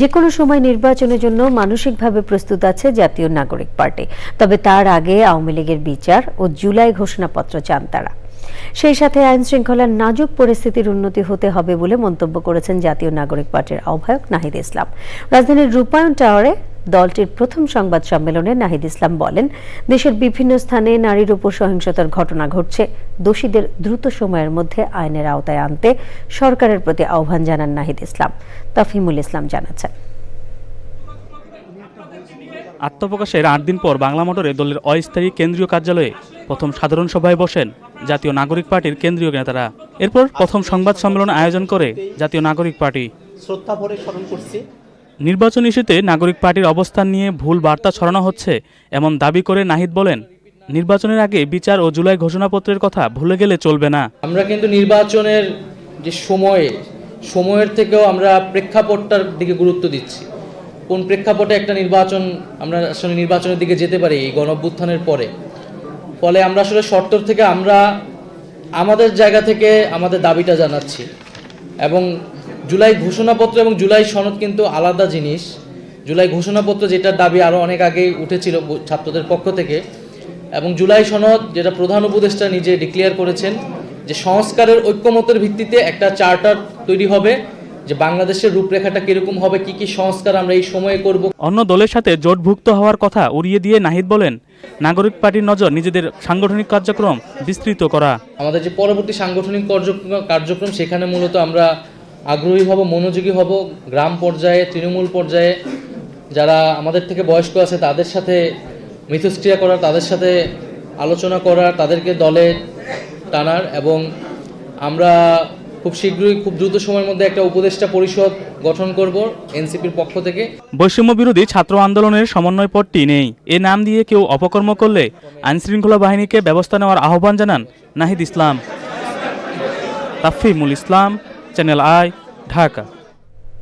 যে কোনো সময় নির্বাচনের জন্য মানসিকভাবে প্রস্তুত আছে জাতীয় নাগরিক পার্টি। তবে তার আগে আওয়ামী লীগের বিচার ও জুলাই ঘোষণাপত্র চান তারা। সেই সাথে আইন শৃঙ্খলার নাজুক পরিস্থিতির উন্নতি হতে হবে বলে মন্তব্য করেছেন জাতীয় নাগরিক পার্টির আহ্বায়ক নাহিদ ইসলাম। রাজধানীর রূপায়ণ টাওয়ারে দলটির প্রথম সংবাদ সম্মেলনে নাহিদ ইসলাম বলেন দেশের বিভিন্ন স্থানে নারীর উপর সহিংসতার ঘটনা ঘটছে। দোষীদের দ্রুত সময়ের মধ্যে আইনের আওতায় আনতে সরকারের প্রতি আহ্বান জানান নাহিদ ইসলাম। তাফিমুল ইসলাম জানাচ্ছেন। আত্মপ্রকাশের আট দিন পর বাংলা মোটরে দলের অস্থায়ী কেন্দ্রীয় কার্যালয়ে প্রথম সাধারণ সভায় বসেন জাতীয় নাগরিক পার্টির কেন্দ্রীয় নেতারা। এরপর প্রথম সংবাদ সম্মেলন আয়োজন করে জাতীয় নাগরিক পার্টি। শ্রদ্ধা ভরে স্মরণ করছি নির্বাচন ইস্যুতে নাগরিক পার্টির অবস্থান নিয়ে ভুল বার্তা ছড়ানো হচ্ছে, এমন দাবি করে নাহিদ বলেন। নির্বাচনের আগে বিচার ও জুলাই ঘোষণাপত্রের কথা ভুলে গেলে চলবে না। আমরা কিন্তু নির্বাচনের যে সময়ে, সময়ের থেকেও আমরা প্রেক্ষাপটটার দিকে গুরুত্ব দিচ্ছি। কোন প্রেক্ষাপটে একটা নির্বাচন, আমরা আসলে নির্বাচনের দিকে যেতে পারি এই গণঅভ্যুত্থানের পরে? ফলে আমরা আসলে শর্ত থেকে আমরা আমাদের জায়গা থেকে আমাদের দাবিটা জানাচ্ছি। এবং জুলাই ঘোষণাপত্র এবং জুলাই সনদ কিন্তু আলাদা জিনিস। জুলাই ঘোষণাপত্র যেটার দাবি আরও অনেক আগেই উঠেছিল ছাত্রদের পক্ষ থেকে। এবং জুলাই সনদ যেটা প্রধান উপদেষ্টা নিজে ডিক্লেয়ার করেছেন যে সংস্কারের ঐক্যমতের ভিত্তিতে একটা চার্টার তৈরি হবে যে বাংলাদেশের রূপরেখাটা কীরকম হবে কি কি সংস্কার আমরা এই সময়ে করব। অন্য দলের সাথে জোটভুক্ত হওয়ার কথা উড়িয়ে দিয়ে নাহিদ বলেন নাগরিক পার্টির নজর নিজেদের সাংগঠনিক কার্যক্রম বিস্তৃত করা। আমাদের যে পরবর্তী সাংগঠনিক কার্যক্রম কার্যক্রম সেখানে মূলত আমরা আগ্রহী হব, মনোযোগী হব, গ্রাম পর্যায়ে, তৃণমূল পর্যায়ে, যারা আমাদের থেকে বয়স্ক আছে, তাদের সাথে মিথস্ক্রিয়া করার, তাদের সাথে আলোচনা করার, তাদেরকে দলে টানার এবং আমরা খুব শীঘ্রই, খুব দ্রুত সময়ের মধ্যে একটা উপদেষ্টা পরিষদ গঠন করব এনসিপির পক্ষ থেকে। বৈষম্য বিরোধী ছাত্র আন্দোলনের সমন্বয় পদটি নেই। এ নাম দিয়ে কেউ অপকর্ম করলে আইনশৃঙ্খলা বাহিনীকে ব্যবস্থা নেওয়ার আহ্বান জানান নাহিদ ইসলাম। Tafimul Islam channel I Dhaka